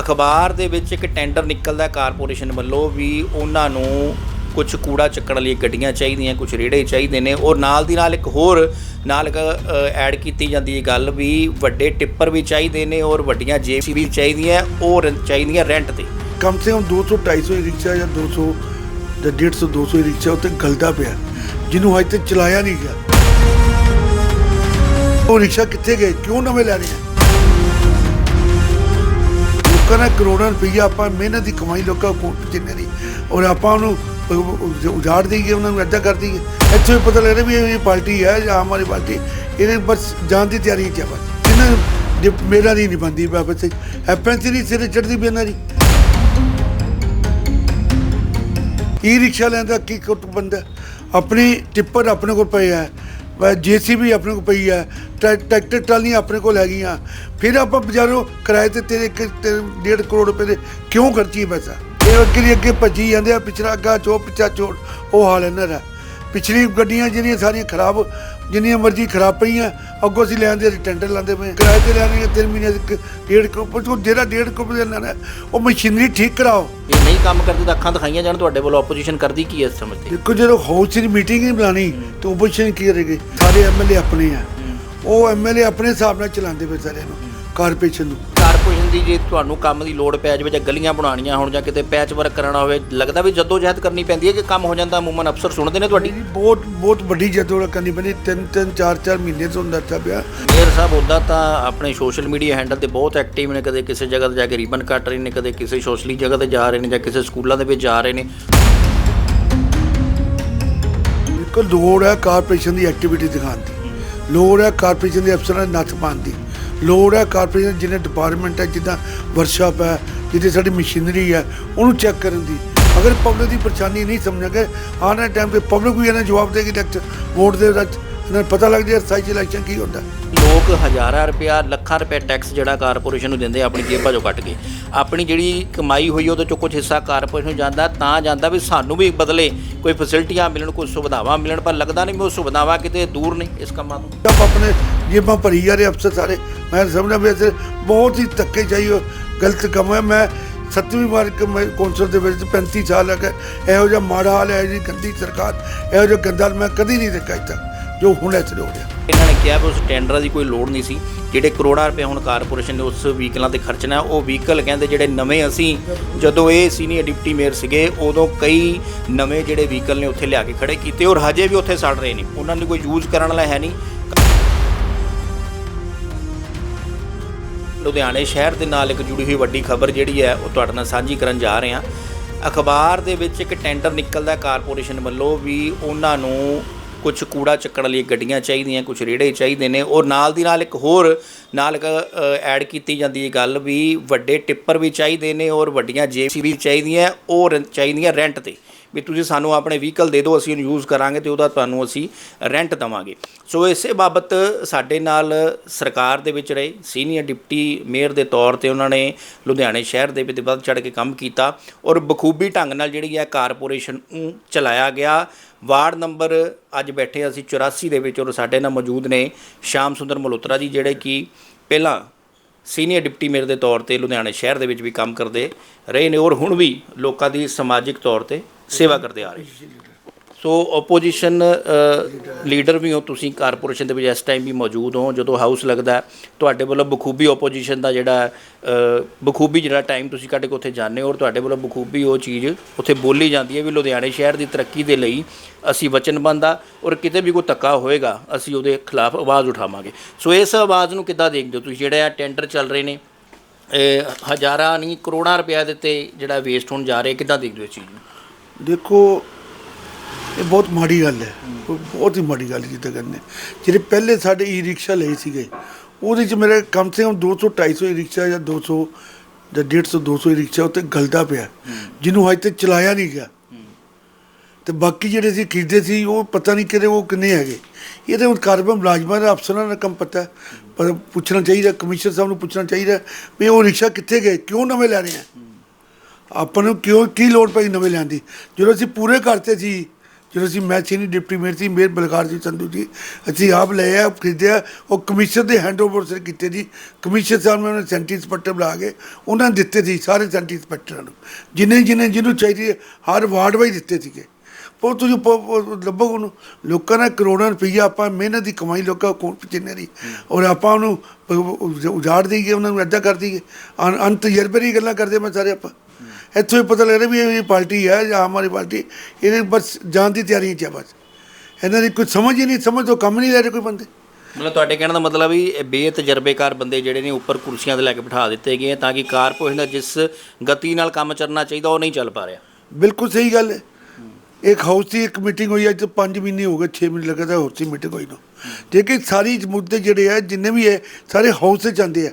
ਅਖਬਾਰ ਦੇ ਵਿੱਚ ਇੱਕ ਟੈਂਡਰ ਨਿਕਲਦਾ ਕਾਰਪੋਰੇਸ਼ਨ ਵੱਲੋਂ ਵੀ ਉਹਨਾਂ ਨੂੰ ਕੁਝ ਕੂੜਾ ਚੱਕਣ ਲਈ ਗੱਡੀਆਂ ਚਾਹੀਦੀਆਂ ਕੁਝ ਰੇੜੇ ਚਾਹੀਦੇ ਨੇ ਔਰ ਨਾਲ ਦੀ ਨਾਲ ਇੱਕ ਹੋਰ, ਨਾਲ ਐਡ ਕੀਤੀ ਜਾਂਦੀ ਹੈ ਗੱਲ ਵੀ ਵੱਡੇ ਟਿੱਪਰ ਵੀ ਚਾਹੀਦੇ ਨੇ ਔਰ ਵੱਡੀਆਂ ਜੇਸੀਬੀ ਚਾਹੀਦੀਆਂ ਉਹ ਰ- ਚਾਹੀਦੀਆਂ ਰੈਂਟ ਤੇ। ਕਮ ਸੇ ਕਮ 200 250 ਹੀ ਰਿਕਸ਼ਾ ਜਾਂ 200 ਜਾਂ 150 200 ਹੀ ਰਿਕਸ਼ਾ ਉੱਤੇ ਗਲਦਾ ਪਿਆ। ਜਿਹਨੂੰ ਅੱਜ ਤੱਕ ਚਲਾਇਆ ਨਹੀਂ ਗਿਆ। ਉਹ ਰਿਕਸ਼ਾ ਕਿੱਥੇ ਗਏ? ਕਿਉਂ ਨਵੇਂ ਲੈ ਰਹੇ ਆ? ਲੋਕਾਂ ਨੇ ਕਰੋੜਾਂ ਰੁਪਈਆ ਆਪਾਂ ਮਿਹਨਤ ਦੀ ਕਮਾਈ ਲੋਕਾਂ ਕੋਲ ਜਿੰਨੇ ਦੀ ਔਰ ਆਪਾਂ ਉਹਨੂੰ ਉਜਾੜ ਦੇਈਏ, ਉਹਨਾਂ ਨੂੰ ਅੱਧਾ ਕਰ ਦਈਏ। ਇੱਥੇ ਵੀ ਪਤਾ ਲੱਗਦਾ ਵੀ ਇਹ ਪਾਰਟੀ ਹੈ, ਜਾਂ ਆਮ ਆਦਮੀ ਪਾਰਟੀ। ਇਹਨੇ ਬਸ ਜਾਣ ਦੀ ਤਿਆਰੀ ਚ ਆ ਬਸ। ਇਹਨਾਂ ਨੂੰ ਜੇ ਮੇਰਾ ਦੀ ਨਹੀਂ ਬੰਦੀ ਬਾਬਤ ਐਪੈਂਸੀ ਨਹੀਂ, ਸਿਰੇ ਚੜਦੀ ਵੀ ਦੀ। ਈ ਰਿਕਸ਼ਾ ਲੈਂਦਾ ਕੀ ਕੁੱਟ ਬੰਦਾ? ਆਪਣੀ ਟਿੱਪਰ ਆਪਣੇ ਕੋਲ ਪਏ ਹੈ। ਜੀਸੀਬੀ ਆਪਣੇ ਕੋਲ ਪਈ ਹੈ ਟਰੈ- ਟਰੈਕਟਰ ਟਰਾਲੀਆਂ ਆਪਣੇ ਕੋਲ ਹੈਗੀਆਂ। ਫਿਰ ਆਪਾਂ ਬਜ਼ਾਰੋਂ ਕਿਰਾਏ ਤੇ ਤੇਰੇ ਇੱਕ ਤੇ ਡੇਢ ਕਰੋੜ ਰੁਪਏ ਦੇ ਕਿਉਂ ਖਰਚੀ ਪੈਸਾ? ਇਹ ਅੱਗੇ ਦੀ ਅੱਗੇ ਭੱਜੀ ਜਾਂਦੇ ਆ, ਪਿਛਲਾ ਅੱਗਾ ਚੋ, ਪਿੱਛਾ ਚੋ, ਉਹ ਹਾਲ ਇਹਨਾਂ ਦਾ। ਪਿਛਲੀ ਗੱਡੀਆਂ ਜਿਹੜੀਆਂ ਸਾਰੀਆਂ ਖਰਾਬ ਜਿੰਨੀਆਂ ਮਰਜ਼ੀ ਖਰਾਬ ਪਈਆਂ ਅੱਗੋਂ ਅਸੀਂ ਲੈਂਦੇ ਅਸੀਂ ਟੈਂਡਰ ਲਾਉਂਦੇ ਪਏ ਕਿਰਾਏ ਤੇ ਲੈਣੇ ਤਿੰਨ ਮਹੀਨੇ ਦੇ ਡੇਢ ਪਰ ਉਹ ਜਿਹੜਾ ਡੇਢ ਕਰੋੜ ਦੇ ਲੈਣਾ ਉਹ ਮਸ਼ੀਨਰੀ ਠੀਕ ਕਰਾਓ। ਇਹ ਨਹੀਂ ਕੰਮ ਕਰਦੀ ਤਾਂ ਅੱਖਾਂ ਦਿਖਾਈਆਂ ਜਾਣ ਤੁਹਾਡੇ ਵੱਲੋਂ ਆਪੋਜੀਸ਼ਨ ਕਰਦੀ ਕੀ ਹੈ ਇਸ ਸਮਝ ਤੇ? ਦੇਖੋ ਜਦੋਂ ਹਾਊਸ ਦੀ ਮੀਟਿੰਗ ਹੀ ਬੁਲਾਣੀ ਤਾਂ ਆਪੋਜੀਸ਼ਨ ਕੀ ਕਰੇਗੀ? ਸਾਰੇ ਐਮਐਲਏ ਆਪਣੇ ਆ। ਉਹ ਐਮਐਲਏ ਆਪਣੇ ਹਿਸਾਬ ਨਾਲ ਚਲਾਉਂਦੇ ਪਏ ਸਾਰਿਆਂ ਨੂੰ ਕਾਰਪੋਰੇਸ਼ਨ ਨੂੰ। ਕਾਰਪੋਰੇਸ਼ਨ ਦੀ ਜੇ ਤੁਹਾਨੂੰ ਕੰਮ ਦੀ ਲੋੜ ਪੈ ਜਾਵੇ ਜਾਂ ਗਲੀਆਂ ਬਣਾਉਣੀਆਂ ਹੋਣ ਜਾਂ ਕਿਤੇ ਪੈਚ ਵਰਕ ਕਰਨਾ ਹੋਵੇ ਲੱਗਦਾ ਵੀ ਜਦੋਂ ਜਹਿਦ ਕਰਨੀ ਪੈਂਦੀ ਹੈ ਕਿ ਕੰਮ ਹੋ ਜਾਂਦਾ ਅਮੂਮਨ ਅਫਸਰ ਸੁਣਦੇ ਨੇ ਤੁਹਾਡੀ? ਮੇਰੀ ਬਹੁਤ ਬਹੁਤ ਵੱਡੀ ਜਦੋੜ ਕਰਨੀ ਪੈਂਦੀ ਤਿੰਨ ਤਿੰਨ ਚਾਰ ਚਾਰ ਮਹੀਨੇ ਤੋਂ ਚੱਲ ਪਿਆ। ਮੇਅਰ ਸਾਹਿਬ ਉੱਦਾਂ ਤਾਂ ਆਪਣੇ ਸੋਸ਼ਲ ਮੀਡੀਆ ਹੈਂਡਲ ਤੇ ਬਹੁਤ ਐਕਟਿਵ ਨੇ ਕਦੇ ਕਿਸੇ ਜਗ੍ਹਾ ਤੇ ਜਾ ਕੇ ਰਿਬਨ ਕੱਟ ਰਹੇ ਨੇ ਕਦੇ ਕਿਸੇ ਸੋਸ਼ਲੀ ਜਗ੍ਹਾ ਤੇ ਜਾ ਰਹੇ ਨੇ ਜਾਂ ਕਿਸੇ ਸਕੂਲਾਂ ਦੇ ਵਿੱਚ ਜਾ ਰਹੇ ਨੇ। ਬਿਲਕੁਲ ਲੋੜ ਹੈ ਕਾਰਪੋਰੇਸ਼ਨ ਦੀ ਐਕਟੀਵਿਟੀ ਦਿਖਾਉਣ ਦੀ। ਲੋੜ ਹੈ ਕਾਰਪੋਰੇਸ਼ਨ ਦੇ ਅਫਸਰਾਂ ਦੇ ਨੱਥ ਪਾਉਣ ਦੀ। ਲੋੜ ਹੈ ਕਾਰਪੋਰੇਸ਼ਨ ਜਿਹਨੇ ਡਿਪਾਰਟਮੈਂਟ ਹੈ ਜਿੱਦਾਂ ਵਰਕਸ਼ਾਪ ਹੈ ਜਿੱਥੇ ਸਾਡੀ ਮਸ਼ੀਨਰੀ ਹੈ ਉਹਨੂੰ ਚੈੱਕ ਕਰਨ ਦੀ। ਅਗਰ ਪਬਲਿਕ ਦੀ ਪਰੇਸ਼ਾਨੀ ਨਹੀਂ ਸਮਝਾਂਗੇ ਆਉਣ ਵਾਲੇ ਟਾਈਮ ਤੇ ਪਬਲਿਕ ਵੀ ਇਹਨਾਂ ਜਵਾਬ ਦੇਗੀ ਇਲੈਕਟ ਵੋਟ ਦੇ ਵਿੱਚ ਇਹਨਾਂ ਨੂੰ ਪਤਾ ਲੱਗ ਜਾਏ ਸੱਚ ਇਲੈਕਸ਼ਨ ਕੀ ਹੁੰਦਾ। ਲੋਕ ਹਜ਼ਾਰਾਂ ਰੁਪਇਆ ਲੱਖਾਂ ਰੁਪਏ ਟੈਕਸ ਜਿਹੜਾ ਕਾਰਪੋਰੇਸ਼ਨ ਨੂੰ ਦਿੰਦੇ ਆ ਆਪਣੀ ਜੇਬਾਂ ਚੋਂ ਕੱਟ ਕੇ। ਆਪਣੀ ਜਿਹੜੀ ਕਮਾਈ ਹੋਈ ਉਹਦੇ ਚੋਂ ਕੁਝ ਹਿੱਸਾ ਕਾਰਪੋਰੇਸ਼ਨ ਨੂੰ ਜਾਂਦਾ ਤਾਂ ਜਾਂਦਾ ਵੀ ਸਾਨੂੰ ਵੀ ਬਦਲੇ ਕੋਈ ਫੈਸਿਲਿਟੀਆਂ ਮਿਲਣ ਕੋਈ ਸੁਵਿਧਾਵਾਂ ਮਿਲਣ ਪਰ ਲੱਗਦਾ ਨਹੀਂ ਵੀ ਉਹ ਸੁਵਿਧਾਵਾਂ ਕਿਤੇ ਦੂਰ ਨੇ ਇਸ ਕੰਮਾਂ ਤੋਂ। ਆਪ ਆਪਣੇ ਜੇਬਾਂ ਭਰੀ ਜਾ ਰਹੇ ਅਫਸਰ ਸਾਰੇ। ਮੈਂ ਸਮਝਦਾ ਵੀ ਇਹ ਬਹੁਤ ਹੀ ਧੱਕੇ ਚਾਹੀਏ ਗਲਤ ਕੰਮ ਹੈ ਮੈਂ ਸੱਤਵੀਂ ਵਾਰ ਮੈਂ ਕੌਂਸਲ ਦੇ ਵਿੱਚ 35 ਸਾਲ ਹੈ ਇਹੋ ਜਿਹਾ ਮਾੜਾ ਹਾਲ ਹੈ ਜੀ ਗੰਦੀ ਸਰਕਾਰ, ਇਹੋ ਜਿਹਾ ਗੰਦਾ ਮੈਂ ਕਦੀ ਨਹੀਂ ਦੇਖਿਆ ਇੱਥੇ, ਜੋ ਹੁਣ ਇੱਥੇ ਹੋ ਰਿਹਾ। ਇਹਨਾਂ ਨੇ ਕਿਹਾ ਵੀ ਉਸ ਟੈਂਡਰਾਂ ਦੀ ਕੋਈ ਲੋੜ ਨਹੀਂ ਸੀ। ਜਿਹੜੇ ਕਰੋੜਾਂ ਰੁਪਏ ਹੁਣ ਕਾਰਪੋਰੇਸ਼ਨ ਨੇ ਉਸ ਵਹੀਕਲਾਂ ਤੇ ਖਰਚਣਾ ਉਹ ਵਹੀਕਲ ਕਹਿੰਦੇ ਜਿਹੜੇ ਨਵੇਂ ਅਸੀਂ, ਜਦੋਂ ਇਹ ਸੀਨੀਅਰ ਡਿਪਟੀ ਮੇਅਰ ਸੀਗੇ, ਉਦੋਂ ਕਈ ਨਵੇਂ ਜਿਹੜੇ ਵਹੀਕਲ ਨੇ ਉੱਥੇ ਲਿਆ ਕੇ ਖੜੇ ਕੀਤੇ ਔਰ ਹਜੇ ਵੀ ਉੱਥੇ ਸੜ ਰਹੇ ਨੇ। ਉਹਨਾਂ ਨੂੰ ਕੋਈ ਯੂਜ਼ ਕਰਨ ਵਾਲਾ ਹੈ ਨਹੀਂ। ਲੁਧਿਆਣੇ ਸ਼ਹਿਰ ਦੇ ਨਾਲ ਇੱਕ ਜੁੜੀ ਹੋਈ ਵੱਡੀ ਖਬਰ ਜਿਹੜੀ ਹੈ, ਉਹ ਤੁਹਾਡੇ ਨਾਲ ਸਾਂਝੀ ਕਰਨ ਜਾ ਰਹੇ ਹਾਂ। ਅਖਬਾਰ ਦੇ ਵਿੱਚ ਇੱਕ ਟੈਂਡਰ ਨਿਕਲਦਾ ਕਾਰਪੋਰੇਸ਼ਨ ਵੱਲੋਂ ਵੀ ਉਹਨਾਂ ਨੂੰ ਕੁਝ ਕੂੜਾ ਚੱਕਣ ਲਈ ਗੱਡੀਆਂ ਚਾਹੀਦੀਆਂ ਕੁਝ ਰੇੜੇ ਚਾਹੀਦੇ ਨੇ ਔਰ ਨਾਲ ਦੀ ਨਾਲ ਇੱਕ ਹੋਰ ਨਾਲ ਐਡ ਕੀਤੀ ਜਾਂਦੀ ਹੈ ਗੱਲ ਵੀ ਵੱਡੇ ਟਿੱਪਰ ਵੀ ਚਾਹੀਦੇ ਨੇ ਔਰ ਵੱਡੀਆਂ ਜੇਸੀਬੀ ਚਾਹੀਦੀਆਂ ਉਹ ਰ- ਚਾਹੀਦੀਆਂ ਰੈਂਟ ਤੇ। ਵੀ ਤੁਸੀਂ ਸਾਨੂੰ ਆਪਣੇ ਵਹੀਕਲ ਦੇ ਦਿਓ, ਅਸੀਂ ਉਹਨੂੰ ਯੂਜ਼ ਕਰਾਂਗੇ ਤੇ ਉਹਦਾ ਤੁਹਾਨੂੰ ਅਸੀਂ ਰੈਂਟ ਦਵਾਂਗੇ। ਸੋ ਇਸੇ ਬਾਬਤ ਸਾਡੇ ਨਾਲ ਸਰਕਾਰ ਦੇ ਵਿੱਚ ਰਹੇ ਸੀਨੀਅਰ ਡਿਪਟੀ ਮੇਅਰ ਦੇ ਤੌਰ ਤੇ ਉਹਨਾਂ ਨੇ ਲੁਧਿਆਣੇ ਸ਼ਹਿਰ ਦੇ ਵਿੱਚ ਵੱਧ ਚੜ ਕੇ ਕੰਮ ਕੀਤਾ ਔਰ ਬਖੂਬੀ ਢੰਗ ਨਾਲ ਜਿਹੜੀ ਹੈ ਕਾਰਪੋਰੇਸ਼ਨ ਨੂੰ ਚਲਾਇਆ ਗਿਆ। ਵਾਰਡ ਨੰਬਰ ਅੱਜ ਬੈਠੇ ਅਸੀਂ 84 ਦੇ ਵਿੱਚ ਔਰ ਸਾਡੇ ਨਾਲ ਮੌਜੂਦ ਨੇ ਸ਼ਾਮ ਸੁੰਦਰ ਮਲਹੋਤਰਾ ਜੀ, ਜਿਹੜੇ ਕਿ ਪਹਿਲਾਂ ਸੀਨੀਅਰ ਡਿਪਟੀ ਮੇਅਰ ਦੇ ਤੌਰ ਤੇ ਲੁਧਿਆਣੇ ਸ਼ਹਿਰ ਦੇ ਵਿੱਚ ਵੀ ਕੰਮ ਕਰਦੇ ਰਹੇ ਨੇ ਔਰ ਹੁਣ ਵੀ ਲੋਕਾਂ ਦੀ ਸਮਾਜਿਕ ਤੌਰ ਤੇ ਸੇਵਾ ਕਰਦੇ ਆ ਰਹੇ। ਸੋ ਆਪੋਜੀਸ਼ਨ ਲੀਡਰ ਵੀ ਹੋ, ਤੁਸੀਂ ਕਾਰਪੋਰੇਸ਼ਨ ਦੇ ਵਿੱਚ ਇਸ ਟਾਈਮ ਵੀ ਮੌਜੂਦ ਹੋ, ਜਦੋਂ ਹਾਊਸ ਲੱਗਦਾ ਤੁਹਾਡੇ ਵੱਲੋਂ ਬਖੂਬੀ ਆਪੋਜੀਸ਼ਨ ਦਾ ਜਿਹੜਾ ਬਖੂਬੀ ਜਿਹੜਾ ਟਾਈਮ ਤੁਸੀਂ ਕੱਢ ਕੇ ਉੱਥੇ ਜਾਂਦੇ ਹੋ, ਔਰ ਤੁਹਾਡੇ ਵੱਲੋਂ ਬਖੂਬੀ ਉਹ ਚੀਜ਼ ਉੱਥੇ ਬੋਲੀ ਜਾਂਦੀ ਹੈ ਵੀ ਲੁਧਿਆਣੇ ਸ਼ਹਿਰ ਦੀ ਤਰੱਕੀ ਦੇ ਲਈ ਅਸੀਂ ਵਚਨਬੰਦ ਆ, ਔਰ ਕਿਤੇ ਵੀ ਕੋਈ ਧੱਕਾ ਹੋਏਗਾ, ਅਸੀਂ ਉਹਦੇ ਖਿਲਾਫ ਆਵਾਜ਼ ਉਠਾਵਾਂਗੇ। ਸੋ ਇਸ ਆਵਾਜ਼ ਨੂੰ ਕਿੱਦਾਂ ਦੇਖਦੇ ਹੋ ਤੁਸੀਂ? ਜਿਹੜੇ ਆ ਟੈਂਡਰ ਚੱਲ ਰਹੇ ਨੇ ਹਜ਼ਾਰਾਂ ਨਹੀਂ, ਕਰੋੜਾਂ ਰੁਪਏ ਦੇ ਤੇ ਜਿਹੜਾ ਵੇਸਟ ਹੋਣ ਜਾ ਰਿਹਾ, ਕਿੱਦਾਂ ਦੇਖਦੇ ਹੋ ਇਸ ਚੀਜ਼ ਨੂੰ? ਦੇਖੋ, ਇਹ ਬਹੁਤ ਮਾੜੀ ਗੱਲ ਹੈ। ਬਹੁਤ ਹੀ ਮਾੜੀ ਗੱਲ ਜਿੱਦਾਂ ਕਰਨੇ ਜਿਹੜੇ ਪਹਿਲੇ ਸਾਡੇ ਈ ਰਿਕਸ਼ਾ ਲਏ ਸੀਗੇ, ਉਹਦੇ ਚ ਮੇਰੇ ਕਮ ਸੇ ਕਮ 200 250 ਈ ਰਿਕਸ਼ਾ ਜਾਂ 200 ਜਾਂ 150 200 ਈ ਰਿਕਸ਼ਾ ਉੱਤੇ ਗਲਦਾ ਪਿਆ। ਜਿਹਨੂੰ ਹਜੇ ਤੱਕ ਚਲਾਇਆ ਨਹੀਂ ਗਿਆ। ਤੇ ਬਾਕੀ ਜਿਹੜੇ ਸੀ, ਖਰੀਦੇ ਸੀ, ਉਹ ਪਤਾ ਨਹੀਂ ਕਿਹਦੇ ਉਹ ਕਿੰਨੇ ਹੈਗੇ। ਇਹਦੇ ਤੇ ਹੁਣ ਕਾਰਬਨ ਮੁਲਾਜ਼ਮਾਂ ਦਾ ਅਫਸਰਾਂ ਦਾ ਕੰਮ ਪਤਾ ਪਰ ਪੁੱਛਣਾ ਚਾਹੀਦਾ, ਕਮਿਸ਼ਨਰ ਸਾਹਿਬ ਨੂੰ ਪੁੱਛਣਾ ਚਾਹੀਦਾ ਵੀ ਉਹ ਰਿਕਸ਼ਾ ਕਿੱਥੇ ਗਏ, ਕਿਉਂ ਨਵੇਂ ਲੈ ਰਹੇ ਆ? ਆਪਾਂ ਨੂੰ ਕਿਉਂ ਕੀ ਲੋੜ ਪਈ ਨਵੇਂ ਲੈਣ ਦੀ? ਜਦੋਂ ਅਸੀਂ ਪੂਰੇ ਕਰਤੇ ਸੀ ਜਦੋਂ ਅਸੀਂ ਮੈਂ ਸੀਨੀ ਡਿਪਟੀ ਮੇਅਰ ਸੀ ਮੇਅਰ ਬਲਕਾਰ ਜੀ ਸੰਧੂ ਜੀ ਅਸੀਂ ਆਪ ਲਏ ਆ ਖਰੀਦਿਆ ਉਹ ਕਮਿਸ਼ਨ ਦੇ ਹੈਂਡਓਵਰ ਸੇ ਕੀਤੇ ਜੀ। ਕਮਿਸ਼ਨ ਸਾਹਿਬ ਨੇ ਸੈਂਟੀ ਇੰਸਪੈਕਟਰ ਬੁਲਾ ਕੇ ਉਹਨਾਂ ਨੇ ਦਿੱਤੇ ਸੀ ਸਾਰੇ ਸੈਂਟੀ ਇੰਸਪੈਕਟਰਾਂ ਨੂੰ। ਜਿੰਨੇ ਜਿੰਨੇ ਜਿਹਨੂੰ ਚਾਹੀਦੀ ਹੈ, ਹਰ ਵਾਰਡ ਵਾਈਜ਼ ਦਿੱਤੇ ਸੀਗੇ। ਉਹ ਤੁਸੀਂ ਪ- ਲੱਭੋ ਉਹਨੂੰ ਲੋਕਾਂ ਨੇ ਕਰੋੜਾਂ ਰੁਪਈਆ ਆਪਾਂ ਮਿਹਨਤ ਦੀ ਕਮਾਈ ਲੋਕਾਂ ਕੋਲ ਜਿੰਨੇ ਦੀ ਔਰ ਆਪਾਂ ਉਹਨੂੰ ਉਜਾੜ ਦੇਈਏ ਉਹਨਾਂ ਨੂੰ ਅੱਧਾ ਕਰ ਦਈਏ। ਅਨ- ਅੰਤ ਤਜਰਬੇ ਦੀ ਗੱਲਾਂ ਕਰਦੇ ਮੈਂ ਸਾਰੇ ਆਪਾਂ। ਇੱਥੋਂ ਹੀ ਪਤਾ ਲੱਗ ਰਿਹਾ ਵੀ ਇਹ ਪਾਰਟੀ ਹੈ ਜਾਂ ਆਦਮੀ ਪਾਰਟੀ। ਇਹਨੇ ਬਸ ਜਾਣ ਦੀ ਤਿਆਰੀ 'ਚ ਹੈ ਬਸ। ਇਹਨਾਂ ਦੀ ਕੋਈ ਸਮਝ ਹੀ ਨਹੀਂ ਸਮਝ ਤੋਂ ਕੰਮ ਨਹੀਂ ਲੈ ਰਹੇ ਕੋਈ ਬੰਦੇ। ਮਤਲਬ ਤੁਹਾਡੇ ਕਹਿਣ ਦਾ ਮਤਲਬ ਵੀ ਇਹ ਬੇਤਜਰਬੇਕਾਰ ਬੰਦੇ ਜਿਹੜੇ ਨੇ ਉੱਪਰ ਕੁਰਸੀਆਂ ਤੇ ਲੈ ਕੇ ਬਿਠਾ ਦਿੱਤੇ ਗਏ ਤਾਂ ਕਿ ਕਾਰਪੋਰੇਸ਼ਨ ਦਾ ਜਿਸ ਗਤੀ ਨਾਲ ਕੰਮ ਚੱਲਣਾ ਚਾਹੀਦਾ ਉਹ ਨਹੀਂ ਚੱਲ ਪਾ ਰਿਹਾ। ਬਿਲਕੁਲ ਸਹੀ ਗੱਲ ਹੈ। ਇੱਕ ਹਾਊਸ ਦੀ ਇੱਕ ਮੀਟਿੰਗ ਹੋਈ ਅੱਜ 5 ਮਹੀਨੇ ਹੋ ਗਏ 6 ਮਹੀਨੇ ਲਗਾਤਾਰ ਹਾਊਸ ਦੀ ਮੀਟਿੰਗ ਹੋਈ ਨੂੰ। ਲੇਕਿਨ ਸਾਰੀ ਮੁੱਦੇ ਜਿਹੜੇ ਆ ਜਿੰਨੇ ਵੀ ਹੈ ਸਾਰੇ ਹਾਊਸ 'ਚ ਜਾਂਦੇ ਆ।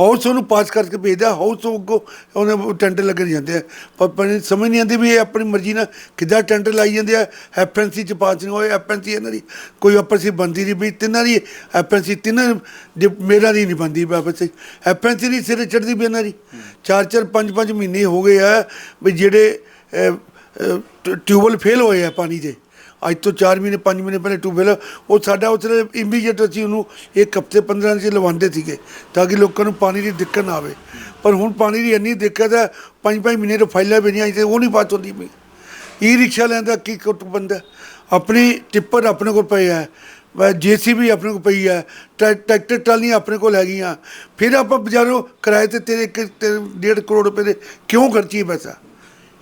ਹਾਊਸ ਉਹਨੂੰ ਪਾਸ ਕਰਕੇ ਭੇਜਦਾ ਹਾਊਸ ਤੋਂ ਅੱਗੋਂ ਉਹਨੇ ਟੈਂਡਰ ਲੱਗਣ ਜਾਂਦੇ ਆ। ਪਰ ਪਰ ਸਮਝ ਨਹੀਂ ਆਉਂਦੀ ਵੀ ਇਹ ਆਪਣੀ ਮਰਜ਼ੀ ਨਾਲ ਕਿੱਦਾਂ ਟੈਂਡਰ ਲਾਈ ਜਾਂਦੇ ਆ। ਐਫਐਨਸੀ ਚ ਪਾਸ ਨਹੀਂ ਹੋਏ ਐਫਐਨਸੀ ਇਹਨਾਂ ਦੀ ਕੋਈ ਆਪਸੀ ਬੰਦੀ ਨਹੀਂ ਵੀ ਤਿੰਨਾਂ ਦੀ ਐਫਐਨਸੀ ਤਿੰਨਾਂ ਦੀ ਮੇਰਾ ਦੀ ਨਹੀਂ ਬੰਦੀ ਆਪਸ ਐਫਐਨਸੀ ਦੀ ਸਿਰੇ ਚੜਦੀ ਵੀ ਇਹਨਾਂ ਦੀ। ਚਾਰ ਚਾਰ ਪੰਜ ਪੰਜ ਮਹੀਨੇ ਹੋ ਗਏ ਆ ਵੀ ਜਿਹੜੇ ਅਹ, ਟ- ਟਿਊਬਵੈੱਲ ਫੇਲ ਹੋਏ ਆ ਪਾਣੀ ਦੇ। ਅੱਜ ਤੋਂ 4 ਮਹੀਨੇ 5 ਮਹੀਨੇ ਪਹਿਲੇ ਟਿਊਬਵੈੱਲ ਉਹ ਸਾਡਾ ਉਸਲੇ ਇਮੀਡੀਏਟ ਅਸੀਂ ਉਹਨੂੰ ਇੱਕ ਹਫ਼ਤੇ 15 ਦਿਨ ਚ ਲਵਾਉਂਦੇ ਸੀਗੇ, ਤਾਂ ਕਿ ਲੋਕਾਂ ਨੂੰ ਪਾਣੀ ਦੀ ਦਿੱਕਤ ਨਾ ਆਵੇ। ਪਰ ਹੁਣ ਪਾਣੀ ਦੀ ਇੰਨੀ ਦਿੱਕਤ ਹੈ, ਪੰਜ ਪੰਜ ਮਹੀਨੇ ਤੋਂ ਫਾਈਲਾਂ ਪਈਆਂ ਅਜੇ ਉਹ ਨਹੀਂ ਬਾਤ ਹੁੰਦੀ ਪਈ। ਈ ਰਿਕਸ਼ਾ ਲੈਂਦਾ, ਕੀ ਕੁੱਟ ਬੰਦਾ। ਆਪਣੀ ਟਿੱਪਰ ਆਪਣੇ ਕੋਲ ਪਏ ਹੈ ਜੀਸੀਬੀ ਆਪਣੇ ਕੋਲ ਪਈ ਹੈ ਟਰੈ- ਟਰੈਕਟਰ ਟਰਾਲੀਆਂ ਆਪਣੇ ਕੋਲ ਹੈਗੀਆਂ। ਫਿਰ ਆਪਾਂ ਬਜ਼ਾਰੋਂ ਕਿਰਾਏ ਤੇ ਤੇਰੇ ਇੱਕ ਤੇ ਡੇਢ ਕਰੋੜ ਰੁਪਏ ਦੇ ਕਿਉਂ ਖਰਚੀ ਪੈਸਾ?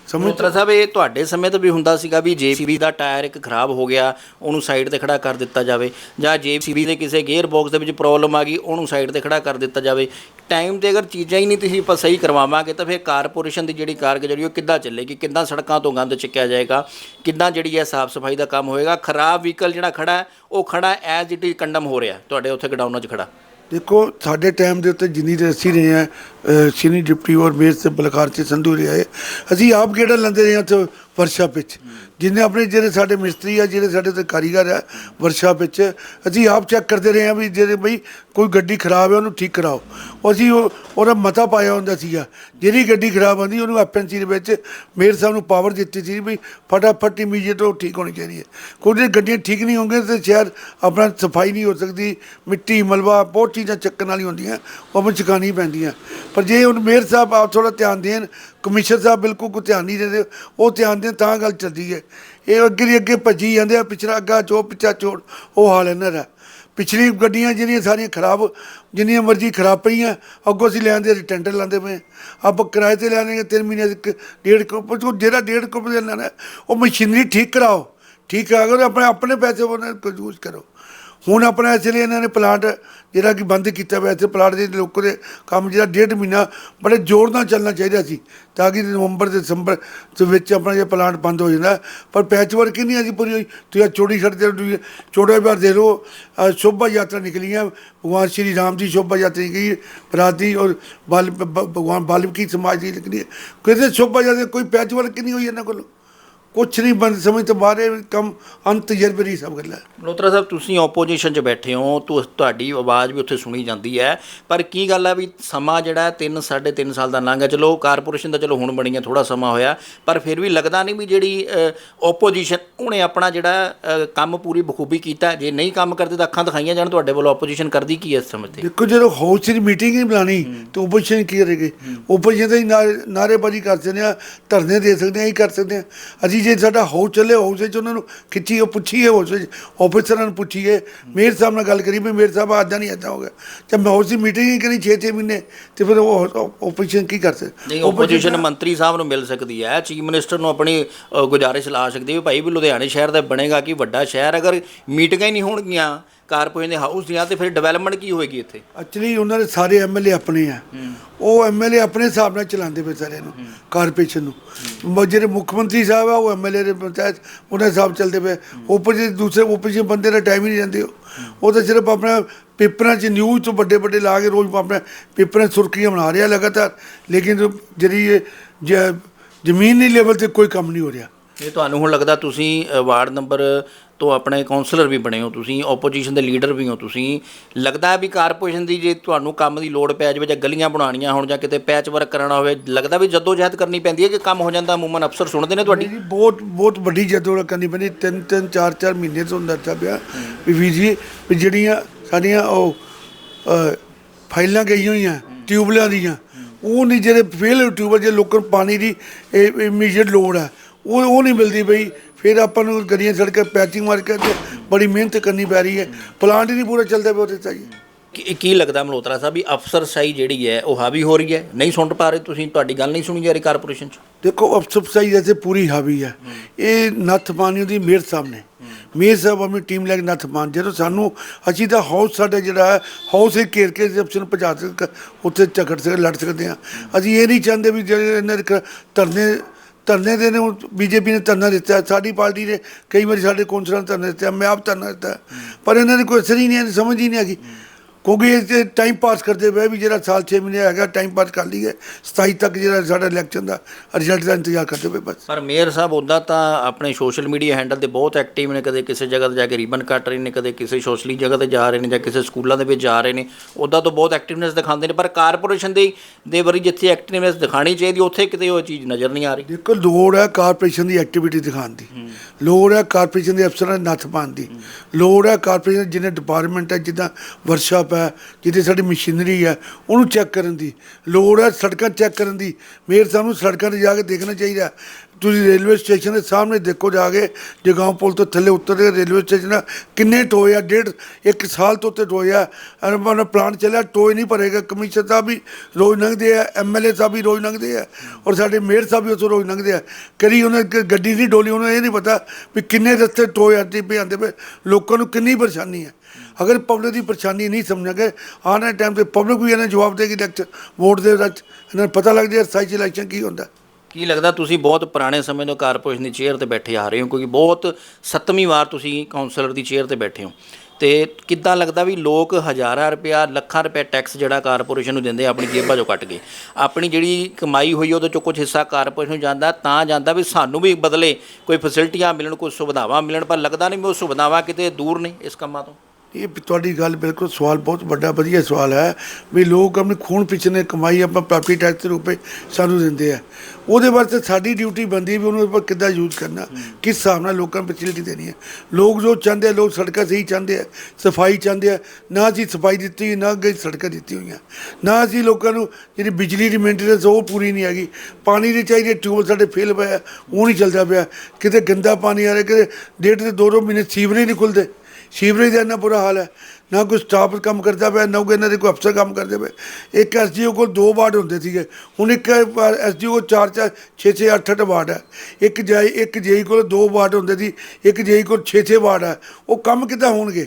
ਸਮਝ ਸਮੁੰਦਰਾ ਸਾਹਿਬ ਇਹ ਤੁਹਾਡੇ ਸਮੇਂ ਤੋਂ ਵੀ ਹੁੰਦਾ ਸੀਗਾ ਵੀ ਜੇਸੀਬੀ ਦਾ ਟਾਇਰ ਇੱਕ ਖਰਾਬ ਹੋ ਗਿਆ ਉਹਨੂੰ ਸਾਈਡ ਤੇ ਖੜਾ ਕਰ ਦਿੱਤਾ ਜਾਵੇ ਜਾਂ ਜੇਸੀਬੀ ਦੇ ਕਿਸੇ ਗੇਅਰ ਬਾਕਸ ਦੇ ਵਿੱਚ ਪ੍ਰੋਬਲਮ ਆ ਗਈ ਉਹਨੂੰ ਸਾਈਡ ਤੇ ਖੜਾ ਕਰ ਦਿੱਤਾ ਜਾਵੇ। ਟਾਈਮ ਤੇ ਅਗਰ ਚੀਜ਼ਾਂ ਹੀ ਨਹੀਂ ਤੁਸੀਂ ਆਪਾਂ ਸਹੀ ਕਰਵਾਵਾਂਗੇ ਤਾਂ ਫਿਰ ਕਾਰਪੋਰੇਸ਼ਨ ਦੀ ਜਿਹੜੀ ਕਾਰਗੁਜ਼ਾਰੀ ਉਹ ਕਿੱਦਾਂ ਚੱਲੇਗੀ? ਕਿੱਦਾਂ ਸੜਕਾਂ ਤੋਂ ਗੰਦ ਚੱਕਿਆ ਜਾਏਗਾ? ਕਿੱਦਾਂ ਜਿਹੜੀ ਹੈ ਸਾਫ਼ ਸਫ਼ਾਈ ਦਾ ਕੰਮ ਹੋਏਗਾ? ਖਰਾਬ ਵਹੀਕਲ ਜਿਹੜਾ ਖੜਾ ਉਹ ਖੜਾ ਐਜ਼ ਇਟ ਇਜ਼ ਕੰਡਮ ਹੋ ਰਿਹਾ। ਤੁਹਾਡੇ ਉੱਥੇ ਗਡਾਊਨਾਂ 'ਚ ਖੜਾ। ਦੇਖੋ ਸਾਡੇ ਟਾਈਮ ਦੇ ਉੱਤੇ ਜਿੰਨੀ ਦੇਰ ਅਸੀਂ ਰਹੇ ਆ ਸੀਨੀ ਡਿਪਟੀ ਔਰ ਮੇਰ ਤੇ ਬਲਕਾਰ ਚ ਸੰਧੂ ਆਏ ਅਸੀਂ ਆਪ ਕਿਹੜਾ ਲੈਂਦੇ ਰਹੇ ਹਾਂ ਉੱਥੇ ਵਰਕਸ਼ਾਪ ਵਿੱਚ? ਜਿੰਨੇ ਆਪਣੇ ਜਿਹੜੇ ਸਾਡੇ ਮਿਸਤਰੀ ਆ, ਜਿਹੜੇ ਸਾਡੇ ਤੇ ਕਾਰੀਗਰ ਆ, ਵਰਕਸ਼ਾਪ ਵਿੱਚ, ਅਸੀਂ ਆਪ ਚੈੱਕ ਕਰਦੇ ਰਹੇ ਹਾਂ ਵੀ ਜਿਹੜੇ ਬਈ ਕੋਈ ਗੱਡੀ ਖਰਾਬ ਹੈ, ਉਹਨੂੰ ਠੀਕ ਕਰਾਓ। ਅਸੀਂ ਉਹ ਉਹਦਾ ਮਤਾ ਪਾਇਆ ਹੁੰਦਾ ਸੀਗਾ। ਜਿਹੜੀ ਗੱਡੀ ਖਰਾਬ ਆਉਂਦੀ, ਉਹਨੂੰ ਐਪਐਨਸੀ ਦੇ ਵਿੱਚ ਮੇਰ ਸਾਹਿਬ ਨੂੰ ਪਾਵਰ ਦਿੱਤੀ ਸੀ ਵੀ ਫਟਾਫਟ ਇਮੀਡੀਏਟ ਉਹ ਠੀਕ ਹੋਣੀ ਚਾਹੀਦੀ ਹੈ। ਕੋਈ ਗੱਡੀਆਂ ਠੀਕ ਨਹੀਂ ਹੋਣਗੀਆਂ ਤੇ ਸ਼ਾਇਦ ਆਪਣਾ ਸਫ਼ਾਈ ਨਹੀਂ ਹੋ ਸਕਦੀ, ਮਿੱਟੀ ਮਲਵਾ ਬਹੁਤ ਚੀਜ਼ਾਂ ਚੱਕਣ ਵਾਲੀ ਹੁੰਦੀਆਂ, ਉਹ ਆਪਾਂ ਚੁਕਾਉਣੀ ਪੈਂਦੀਆਂ। ਪਰ ਜੇ ਹੁਣ ਮੇਅਰ ਸਾਹਿਬ ਆਪ ਥੋੜਾ ਧਿਆਨ ਦੇਣ, ਕਮਿਸ਼ਨਰ ਸਾਹਿਬ ਬਿਲਕੁਲ ਕੋਈ ਧਿਆਨ ਨਹੀਂ ਦਿੰਦੇ, ਉਹ ਧਿਆਨ ਦੇਣ ਤਾਂ ਗੱਲ ਚੱਲਦੀ ਹੈ। ਇਹ ਅੱਗੇ ਦੀ ਅੱਗੇ ਭੱਜੀ ਜਾਂਦੇ ਆ, ਪਿਛਲਾ ਅੱਗਾ ਚੋ, ਪਿੱਛਾ ਚੋੜ ਉਹ ਹਾਲ ਇਹਨਾਂ ਦਾ। ਪਿਛਲੀ ਗੱਡੀਆਂ ਜਿਹੜੀਆਂ ਸਾਰੀਆਂ ਖਰਾਬ, ਜਿੰਨੀਆਂ ਮਰਜ਼ੀ ਖਰਾਬ ਪਈਆਂ, ਅੱਗੋਂ ਅਸੀਂ ਲੈਂਦੇ ਅਸੀਂ ਟੈਂਡਰ ਲਾਉਂਦੇ ਪਏ ਆਪਾਂ ਕਿਰਾਏ ਤੇ ਲੈਣੇ ਤਿੰਨ ਮਹੀਨੇ ਇੱਕ, ਡੇਢ ਕਰੋੜ ਜਿਹੜਾ ਡੇਢ ਕਰੋੜ ਦੇ ਲੈਣਾ ਉਹ ਮਸ਼ੀਨਰੀ ਠੀਕ ਕਰਾਓ। ਠੀਕ ਕਰਾ ਕੇ ਆਪਣੇ ਆਪਣੇ ਪੈਸੇ ਉਹਨਾਂ ਨੂੰ ਯੂਜ਼ ਕਰੋ। ਹੁਣ ਆਪਣਾ ਇਸ ਲਈ ਇਹਨਾਂ ਨੇ ਪਲਾਂਟ ਜਿਹੜਾ ਕਿ ਬੰਦ ਕੀਤਾ ਹੋਇਆ ਇੱਥੇ ਪਲਾਂਟ ਦੇ ਲੋਕਾਂ ਦੇ ਕੰਮ ਜਿਹੜਾ ਡੇਢ ਮਹੀਨਾ ਬੜੇ ਜ਼ੋਰ ਨਾਲ ਚੱਲਣਾ ਚਾਹੀਦਾ ਸੀ ਤਾਂ ਕਿ ਨਵੰਬਰ ਤੇ ਦਸੰਬਰ ਦੇ ਵਿੱਚ ਆਪਣਾ ਇਹ ਪਲਾਂਟ ਬੰਦ ਹੋ ਜਾਂਦਾ। ਪਰ ਪੈਚ ਵਰਕ ਹੀ ਨਹੀਂ ਅਜੀ ਪੂਰੀ ਹੋਈ। ਤੁਸੀਂ ਆਹ ਚੋੜੀ ਛੱਡ ਦੇ ਚੋੜਾ ਬਾਰ ਦੇ ਲੋ ਸ਼ੋਭਾ ਯਾਤਰਾ ਨਿਕਲੀਆਂ। ਭਗਵਾਨ ਸ਼੍ਰੀ ਰਾਮ ਦੀ ਸ਼ੋਭਾ ਯਾਤਰਾ ਨਿਕਲੀ ਬਰਾਦੀ ਔਰ ਬਾਲ ਭਗਵਾਨ ਬਾਲਮੀਕੀ ਸਮਾਜ ਦੀ ਨਿਕਲੀ। ਕਿਸੇ ਸ਼ੋਭਾ ਯਾਤਰਾ ਕੋਈ ਪੈਚ ਵਰਕ ਨਹੀਂ ਹੋਈ ਇਹਨਾਂ ਕੋਲ। ਕੁਛ ਨਹੀਂ ਬੰਦ ਸਮਝ ਤੋਂ ਬਾਹਰ ਇਹ ਕੰਮ ਅੰਤਜਰਬੇ ਦੀ ਸਭ ਗੱਲਾਂ। ਮਲਹੋਤਰਾ ਸਾਹਿਬ ਤੁਸੀਂ ਆਪੋਜੀਸ਼ਨ 'ਚ ਬੈਠੇ ਹੋ ਤੁ- ਤੁਹਾਡੀ ਆਵਾਜ਼ ਵੀ ਉੱਥੇ ਸੁਣੀ ਜਾਂਦੀ ਹੈ। ਪਰ ਕੀ ਗੱਲ ਹੈ ਵੀ ਸਮਾਂ ਜਿਹੜਾ 3 3.5 ਸਾਲ ਦਾ ਲੰਘ ਗਿਆ। ਚਲੋ ਕਾਰਪੋਰੇਸ਼ਨ ਦਾ ਚਲੋ ਹੁਣ ਬਣੀ ਹੈ ਥੋੜਾ ਸਮਾਂ ਹੋਇਆ। ਪਰ ਫਿਰ ਵੀ ਲੱਗਦਾ ਨਹੀਂ ਵੀ ਜਿਹੜੀ ਆਪੋਜੀਸ਼ਨ ਉਹਨੇ ਆਪਣਾ ਜਿਹੜਾ ਅ, ਕੰਮ ਪੂਰੀ ਬਖੂਬੀ ਕੀਤਾ। ਜੇ ਨਹੀਂ ਕੰਮ ਕਰਦੇ ਤਾਂ ਅੱਖਾਂ ਦਿਖਾਈਆਂ ਜਾਣ ਤੁਹਾਡੇ ਵੱਲੋਂ ਆਪੋਜੀਸ਼ਨ ਕਰਦੀ ਕੀ ਹੈ ਇਸ ਸਮੇਂ ਤੇ? ਦੇਖੋ ਜਦੋਂ ਹਾਊਸ ਦੀ ਮੀਟਿੰਗ ਹੀ ਬੁਲਾਣੀ ਤੇ ਓਪੋਜੀਸ਼ਨ ਕੀ ਕਰੇਗੀ? ਓਪੋਜੀਸ਼ਨ ਤਾਂ ਹੀ ਨਾ- ਨਾਅਰੇਬਾਜ਼ੀ ਕਰ ਸਕਦੇ ਆ ਧਰਨੇ ਦੇ ਸਕਦੇ ਆ ਹੀ ਕਰ ਸਕਦੇ ਆ। ਅਸੀਂ ਜੇ ਜੇ ਸਾਡਾ ਹਾਊਸ ਚੱਲੇ ਹਾਊਸ ਵਿੱਚ ਉਹਨਾਂ ਨੂੰ ਖਿੱਚੀਏ, ਪੁੱਛੀਏ ਹਾਊਸ ਵਿੱਚ ਆਫਿਸਰਾਂ ਨੂੰ ਪੁੱਛੀਏ। ਮੇਅਰ ਸਾਹਿਬ ਨਾਲ ਗੱਲ ਕਰੀ ਵੀ ਮੇਅਰ ਸਾਹਿਬ ਆਦਾਂ ਨਹੀਂ ਆਦਾਂ ਹੋ ਗਿਆ। ਜਦ ਮੈਂ ਹਾਊਸ ਦੀ ਮੀਟਿੰਗ ਹੀ ਕਰੀ 6-6 ਮਹੀਨੇ ਤੇ ਫਿਰ ਉਹ ਓਪੋਜੀਸ਼ਨ ਕੀ ਕਰ ਸਕਦੇ? ਆਪੋਜੀਸ਼ਨ ਮੰਤਰੀ ਸਾਹਿਬ ਨੂੰ ਮਿਲ ਸਕਦੀ ਹੈ। ਚੀਫ ਮਿਨਿਸਟਰ ਨੂੰ ਆਪਣੀ ਗੁਜ਼ਾਰਿਸ਼ ਲਾ ਸਕਦੀ ਹੈ ਵੀ ਭਾਈ ਵੀ ਲੁਧਿਆਣੇ ਸ਼ਹਿਰ ਦਾ ਬਣੇਗਾ ਕਿ ਵੱਡਾ ਸ਼ਹਿਰ, ਅਗਰ ਮੀਟਿੰਗਾਂ ਹੀ ਨਹੀਂ ਹੋਣਗੀਆਂ। ਕਾਰਪੋਰੇਸ਼ਨ ਦੇ ਹਾਊਸ ਦੀਆਂ ਤੇ ਫਿਰ ਡਿਵੈਲਪਮੈਂਟ ਕੀ ਹੋਏਗੀ ਇੱਥੇ? ਐਕਚੁਅਲੀ ਉਹਨਾਂ ਦੇ ਸਾਰੇ ਐਮਐਲਏ ਆਪਣੇ ਆ। ਉਹ ਐਮਐਲਏ ਆਪਣੇ ਹਿਸਾਬ ਨਾਲ ਚਲਾਉਂਦੇ ਪਏ ਸਾਰੇ ਨੂੰ ਕਾਰਪੋਰੇਸ਼ਨ ਨੂੰ। ਜਿਹੜੇ ਮੁੱਖ ਮੰਤਰੀ ਸਾਹਿਬ ਆ ਉਹ ਐਮਐਲਏ ਦੇ ਪੰਚਾਇਤ ਉਹਨਾਂ ਹਿਸਾਬ ਚੱਲਦੇ ਪਏ। ਉੱਪਰ ਜਿਹੜੇ ਦੂਸਰੇ ਓਪੋਜੀਸ਼ਨ ਬੰਦੇ ਦਾ ਟਾਈਮ ਹੀ ਨਹੀਂ ਜਾਂਦੇ ਉਹ। ਤਾਂ ਸਿਰਫ ਆਪਣਾ ਪੇਪਰਾਂ 'ਚ ਨਿਊਜ਼ ਤੋਂ ਵੱਡੇ ਵੱਡੇ ਲਾ ਕੇ ਰੋਜ਼ ਆਪਣਾ ਪੇਪਰਾਂ 'ਚ ਸੁਰਖੀਆਂ ਬਣਾ ਰਿਹਾ ਲਗਾਤਾਰ। ਲੇਕਿਨ ਜਿਹੜੀ ਜ਼ਮੀਨੀ ਲੈਵਲ ਤੇ ਕੋਈ ਕੰਮ ਨਹੀਂ ਹੋ ਰਿਹਾ। ਇਹ ਤੁਹਾਨੂੰ ਹੁਣ ਲੱਗਦਾ ਤੁਸੀਂ ਵਾਰਡ ਨੰਬਰ ਤੋਂ ਆਪਣੇ ਕਾਉਂਸਲਰ ਵੀ ਬਣੇ ਹੋ ਤੁਸੀਂ ਆਪੋਜੀਸ਼ਨ ਦੇ ਲੀਡਰ ਵੀ ਹੋ ਤੁਸੀਂ, ਲੱਗਦਾ ਹੈ ਵੀ ਕਾਰਪੋਰੇਸ਼ਨ ਦੀ ਜੇ ਤੁਹਾਨੂੰ ਕੰਮ ਦੀ ਲੋੜ ਪੈ ਜਾਵੇ ਜਾਂ ਗਲੀਆਂ ਬਣਾਉਣੀਆਂ ਹੋਣ ਜਾਂ ਕਿਤੇ ਪੈਚ ਵਰਕ ਕਰਾਉਣਾ ਹੋਵੇ, ਲੱਗਦਾ ਵੀ ਜੱਦੋ ਜਹਿਦ ਕਰਨੀ ਪੈਂਦੀ ਹੈ ਕਿ ਕੰਮ ਹੋ ਜਾਂਦਾ, ਅਮੂਮਨ ਅਫਸਰ ਸੁਣਦੇ ਨੇ ਤੁਹਾਡੀ? ਜੀ ਬਹੁਤ ਬਹੁਤ ਵੱਡੀ ਜਦੋੜ ਕਰਨੀ ਪੈਂਦੀ, ਤਿੰਨ ਤਿੰਨ, ਚਾਰ ਚਾਰ ਮਹੀਨੇ ਤੋਂ ਹੁੰਦਾ ਪਿਆ। ਵੀ ਵੀਰ ਜੀ, ਵੀ ਜਿਹੜੀਆਂ ਸਾਡੀਆਂ ਉਹ ਫਾਈਲਾਂ ਗਈਆਂ ਹੋਈਆਂ ਟਿਊਬਲਾਂ ਦੀਆਂ, ਉਹ ਨਹੀਂ ਜਿਹੜੇ ਫੇਲ ਟਿਊਬਲ ਜੇ ਲੋਕਾਂ ਨੂੰ ਪਾਣੀ ਦੀ ਇਮੀਡੀਏਟ ਲੋੜ ਹੈ, ਉਹ ਉਹ ਨਹੀਂ ਮਿਲਦੀ ਬਈ ਫਿਰ ਆਪਾਂ ਨੂੰ ਗਲੀਆਂ ਸੜਕਾਂ ਪੈਚਿੰਗ ਮਾਰ ਕੇ ਤੇ ਬੜੀ ਮਿਹਨਤ ਕਰਨੀ ਪੈ ਰਹੀ ਹੈ। ਪਲਾਂਟ ਹੀ ਨਹੀਂ ਪੂਰਾ ਚੱਲਦਾ ਪਿਆ ਉਹਦੇ ਚਾਹੀਏ ਕੀ ਕੀ ਲੱਗਦਾ ਮਲਹੋਤਰਾ ਸਾਹਿਬ ਵੀ ਅਫਸਰ ਸਾਈ ਜਿਹੜੀ ਹੈ ਉਹ ਹਾਵੀ ਹੋ ਰਹੀ ਹੈ? ਨਹੀਂ ਸੁਣ ਪਾ ਰਹੇ ਤੁਸੀਂ ਤੁਹਾਡੀ ਗੱਲ ਨਹੀਂ ਸੁਣੀ ਜਾ ਰਹੀ ਕਾਰਪੋਰੇਸ਼ਨ 'ਚ? ਦੇਖੋ ਅਫਸਰਸਾਈ ਜੈਸੇ ਪੂਰੀ ਹਾਵੀ ਹੈ। ਇਹ ਨੱਥ ਪਾਣੀ ਦੀ ਮੇਰ ਸਾਹਮਣੇ। ਮੇਰ ਸਾਹਿਬ ਆਪਣੀ ਟੀਮ ਲੈ ਕੇ ਨੱਥ ਪਾਣ ਜਦੋਂ ਸਾਨੂੰ ਅਸੀਂ ਤਾਂ ਹਾਊਸ ਸਾਡਾ ਜਿਹੜਾ ਹੈ ਹਾਊਸ ਹੀ ਘੇਰ ਕੇ ਅਫਸਰ ਨੂੰ ਪਹੁੰਚਾ ਸਕ ਉੱਥੇ ਝਗੜ ਸਕਦੇ ਲੜ ਸਕਦੇ ਹਾਂ। ਅਸੀਂ ਇਹ ਨਹੀਂ ਚਾਹੁੰਦੇ ਵੀ ਜਿਹੜੇ ਇਹਨਾਂ ਦੇ ਕ- ਧਰਨੇ ਧਰਨੇ ਦੇ ਨੇ ਬੀਜੇਪੀ ਨੇ ਧਰਨਾ ਦਿੱਤਾ, ਸਾਡੀ ਪਾਰਟੀ ਨੇ ਕਈ ਵਾਰੀ ਸਾਡੇ ਕੌਂਸਲਰਾਂ ਨੇ ਧਰਨਾ ਦਿੱਤਾ, ਮੈਂ ਆਪ ਧਰਨਾ ਦਿੱਤਾ, ਪਰ ਇਹਨਾਂ ਦੀ ਕੋਈ ਅਸਰ ਹੀ ਨਹੀਂ ਹੈ ਸਮਝ ਹੀ ਨਹੀਂ ਹੈਗੀ। ਕਿਉਂਕਿ ਇਹ ਤੇ ਟਾਈਮ ਪਾਸ ਕਰਦੇ ਪਏ ਵੀ ਜਿਹੜਾ ਸਾਲ 6 ਮਹੀਨੇ ਹੈਗਾ ਟਾਈਮ ਪਾਸ ਕਰ ਲਈਏ 27 ਤੱਕ ਜਿਹੜਾ ਸਾਡਾ ਇਲੈਕਸ਼ਨ ਦਾ ਰਿਜ਼ਲਟ ਦਾ ਇੰਤਜ਼ਾਰ ਕਰਦੇ ਪਏ ਬਸ। ਪਰ ਮੇਅਰ ਸਾਹਿਬ ਉੱਦਾਂ ਤਾਂ ਆਪਣੇ ਸੋਸ਼ਲ ਮੀਡੀਆ ਹੈਂਡਲ ਤੇ ਬਹੁਤ ਐਕਟਿਵ ਨੇ ਕਦੇ ਕਿਸੇ ਜਗ੍ਹਾ ਤੇ ਜਾ ਕੇ ਰਿਬਨ ਕੱਟ ਰਹੇ ਨੇ ਕਦੇ ਕਿਸੇ ਸੋਸ਼ਲੀ ਜਗ੍ਹਾ ਤੇ ਜਾ ਰਹੇ ਨੇ ਜਾਂ ਕਿਸੇ ਸਕੂਲਾਂ ਦੇ ਵਿੱਚ ਜਾ ਰਹੇ ਨੇ ਉੱਦਾਂ ਤਾਂ ਬਹੁਤ ਐਕਟਿਵਨੈਸ ਦਿਖਾਉਂਦੇ ਨੇ ਪਰ ਕਾਰਪੋਰੇਸ਼ਨ ਦੇ ਦੇ ਵਾਰੀ ਜਿੱਥੇ ਐਕਟਿਵਨੈਸ ਦਿਖਾਣੀ ਚਾਹੀਦੀ ਉੱਥੇ ਕਿਤੇ ਉਹ ਚੀਜ਼ ਨਜ਼ਰ ਨਹੀਂ ਆ ਰਹੀ। ਦੇਖੋ ਲੋੜ ਹੈ ਕਾਰਪੋਰੇਸ਼ਨ ਦੀ ਐਕਟੀਵਿਟੀ ਦਿਖਾਉਣ ਦੀ। ਲੋੜ ਹੈ ਕਾਰਪੋਰੇਸ਼ਨ ਦੇ ਅਫਸਰਾਂ ਦੇ ਨੱਥ ਪਾਉਣ ਦੀ। ਲੋੜ ਹੈ ਕਾਰਪੋਰੇਸ਼ਨ ਜਿਹਨੇ ਡਿਪਾਰਟਮੈਂਟ ਹੈ ਜਿੱਦਾਂ ਵਰਕਸ਼ਾਪ ਹੈ, ਜਿੱਥੇ ਸਾਡੀ ਮਸ਼ੀਨਰੀ ਹੈ, ਉਹਨੂੰ ਚੈੱਕ ਕਰਨ ਦੀ ਲੋੜ ਹੈ, ਸੜਕਾਂ ਚੈੱਕ ਕਰਨ ਦੀ। ਮੇਅਰ ਸਾਨੂੰ ਸੜਕਾਂ ਤੇ ਜਾ ਕੇ ਦੇਖਣਾ ਚਾਹੀਦਾ। ਤੁਸੀਂ ਰੇਲਵੇ ਸਟੇਸ਼ਨ ਦੇ ਸਾਹਮਣੇ ਦੇਖੋ ਜਾ ਕੇ ਜਗਾਉਂ ਪੁਲ ਤੋਂ ਥੱਲੇ ਉਤਰਦੇ ਰੇਲਵੇ ਸਟੇਸ਼ਨ ਆ, ਕਿੰਨੇ ਟੋਏ ਆ ਡੇਢ ਇੱਕ ਸਾਲ ਤੋਂ ਉੱਤੇ ਟੋਏ ਆ। ਅਰਬਾਨ ਪਲਾਨ ਚੱਲਿਆ ਟੋਏ ਨਹੀਂ ਭਰੇਗਾ ਕਮਿਸ਼ਨਰ ਸਾਹਿਬ ਵੀ ਰੋਜ਼ ਲੰਘਦੇ ਆ ਐਮਐਲਏ ਸਾਹਿਬ ਵੀ ਰੋਜ਼ ਲੰਘਦੇ ਆ ਔਰ ਸਾਡੇ ਮੇਅਰ ਸਾਹਿਬ ਵੀ ਉੱਥੋਂ ਰੋਜ਼ ਲੰਘਦੇ ਆ। ਕਰੀ ਉਹਨੇ ਗੱਡੀ ਨਹੀਂ ਡੋਲੀ ਉਹਨਾਂ ਇਹ ਨਹੀਂ ਪਤਾ ਵੀ ਕਿੰਨੇ ਰਸਤੇ ਟੋਏ ਆਂਦੇ ਪਏ ਆਂਦੇ ਪਏ। ਲੋਕਾਂ ਨੂੰ ਕਿੰਨੀ ਪਰੇਸ਼ਾਨੀ ਹੈ ਅਗਰ ਪਬਲਿਕ ਦੀ ਪਰੇਸ਼ਾਨੀ ਨਹੀਂ ਸਮਝਾਂਗੇ ਆਉਣ ਵਾਲੇ ਟਾਈਮ ਤੇ ਪਬਲਿਕ ਵੀ ਇਹਨਾਂ ਜਵਾਬ ਦੇਗੀ ਇਲੈਕਸ਼ਨ ਵੋਟ ਦੇ ਵਿੱਚ। ਇਹਨਾਂ ਨੂੰ ਪਤਾ ਲੱਗ ਜਾਏ ਸਹੀ ਇਲੈਕਸ਼ਨ ਕੀ ਹੁੰਦਾ। ਕੀ ਲੱਗਦਾ ਤੁਸੀਂ ਬਹੁਤ ਪੁਰਾਣੇ ਸਮੇਂ ਤੋਂ ਕਾਰਪੋਰੇਸ਼ਨ ਦੀ ਚੇਅਰ ਤੇ ਬੈਠੇ ਆ ਰਹੇ ਹੋ? ਕਿਉਂਕਿ ਬਹੁਤ ਸੱਤਵੀਂ ਵਾਰ ਤੁਸੀਂ ਕਾਉਂਸਲਰ ਦੀ ਚੇਅਰ ਤੇ ਬੈਠੇ ਹੋ। ਤੇ ਕਿੱਦਾਂ ਲੱਗਦਾ ਵੀ ਲੋਕ ਹਜ਼ਾਰਾਂ ਰੁਪਇਆ, ਲੱਖਾਂ ਰੁਪਇਆ ਟੈਕਸ ਜਿਹੜਾ ਕਾਰਪੋਰੇਸ਼ਨ ਨੂੰ ਦਿੰਦੇ ਆ, ਆਪਣੀ ਜੇਬਾਂ ਚੋਂ ਕੱਟ ਕੇ? ਆਪਣੀ ਜਿਹੜੀ ਕਮਾਈ ਹੋਈ ਉਹਦੇ ਚੋਂ ਕੁਝ ਹਿੱਸਾ ਕਾਰਪੋਰੇਸ਼ਨ ਨੂੰ ਜਾਂਦਾ, ਤਾਂ ਜਾਂਦਾ ਵੀ ਸਾਨੂੰ ਵੀ ਬਦਲੇ ਕੋਈ ਫੈਸਿਲਿਟੀਆਂ ਮਿਲਣ, ਕੋਈ ਸੁਵਿਧਾਵਾਂ ਮਿਲਣ, ਪਰ ਲੱਗਦਾ ਨਹੀਂ ਵੀ ਉਹ ਸੁਵਿਧਾਵਾਂ ਕਿਤੇ ਦੂਰ ਨੇ ਇਸ ਕੰਮਾਂ ਤੋਂ? ਇਹ ਤੁਹਾਡੀ ਗੱਲ ਬਿਲਕੁਲ ਸਵਾਲ, ਬਹੁਤ ਵੱਡਾ, ਵਧੀਆ ਸਵਾਲ ਹੈ ਵੀ ਲੋਕ ਆਪਣੀ ਖੂਨ ਪਿਛਨੇ ਕਮਾਈ ਆਪਾਂ ਪ੍ਰਾਪਰਟੀ ਟੈਕਸ ਦੇ ਰੂਪੇ ਸਾਨੂੰ ਦਿੰਦੇ ਆ। ਉਹਦੇ ਵਾਸਤੇ ਸਾਡੀ ਡਿਊਟੀ ਬਣਦੀ ਵੀ ਉਹਨੂੰ ਆਪਾਂ ਕਿੱਦਾਂ ਯੂਜ਼ ਕਰਨਾ, ਕਿਸ ਹਿਸਾਬ ਨਾਲ ਲੋਕਾਂ ਨੂੰ ਫੈਸਿਲਿਟੀ ਦੇਣੀ ਹੈ। ਲੋਕ ਜੋ ਚਾਹੁੰਦੇ ਆ, ਲੋਕ ਸੜਕਾਂ ਸਹੀ ਚਾਹੁੰਦੇ ਆ, ਸਫ਼ਾਈ ਚਾਹੁੰਦੇ ਆ, ਨਾ ਅਸੀਂ ਸਫ਼ਾਈ ਦਿੱਤੀ, ਨਾ ਗਈ ਸੜਕਾਂ ਦਿੱਤੀ ਹੋਈਆਂ। ਨਾ ਅਸੀਂ ਲੋਕਾਂ ਨੂੰ ਜਿਹੜੀ ਬਿਜਲੀ ਦੀ ਮੇਨਟੇਨੈਂਸ ਉਹ ਪੂਰੀ ਨਹੀਂ ਹੈਗੀ। ਪਾਣੀ ਦੀ ਚਾਹੀਦੀ ਟਿਊਬਲ ਸਾਡੇ ਫੇਲ ਪਿਆ, ਉਹ ਨਹੀਂ ਚੱਲਦਾ ਪਿਆ। ਕਿਤੇ ਗੰਦਾ ਪਾਣੀ ਆ ਰਿਹਾ, ਕਿਤੇ ਡੇਢ ਤੇ ਦੋ ਦੋ ਮਹੀਨੇ ਸੀਵਰੇਜ ਨਹੀਂ ਖੁੱਲਦੇ। ਸੀਵਰੇਜ ਦਾ ਇੰਨਾ ਬੁਰਾ ਹਾਲ ਹੈ, ਨਾ ਕੋਈ ਸਟਾਫ ਕੰਮ ਕਰਦਾ ਪਿਆ, ਨਾ ਕੋਈ ਇਹਨਾਂ ਦੇ ਕੋਈ ਅਫਸਰ ਕੰਮ ਕਰਦੇ ਪਏ। ਇੱਕ ਐਸਡੀਓ ਕੋਲ ਦੋ ਵਾਰਡ ਹੁੰਦੇ ਸੀਗੇ, ਹੁਣ ਇੱਕ ਐਸਡੀਓ ਕੋਲ ਚਾਰ ਚਾਰ 6 6 8 8 ਵਾਰਡ ਹੈ। ਇੱਕ ਜਾਈ ਇੱਕ ਜੇਈ ਕੋਲ ਦੋ ਵਾਰਡ ਹੁੰਦੇ ਸੀ, ਇੱਕ ਜੇਈ ਕੋਲ 6 6 ਵਾਰਡ ਹੈ। ਉਹ ਕੰਮ ਕਿੱਦਾਂ ਹੋਣਗੇ?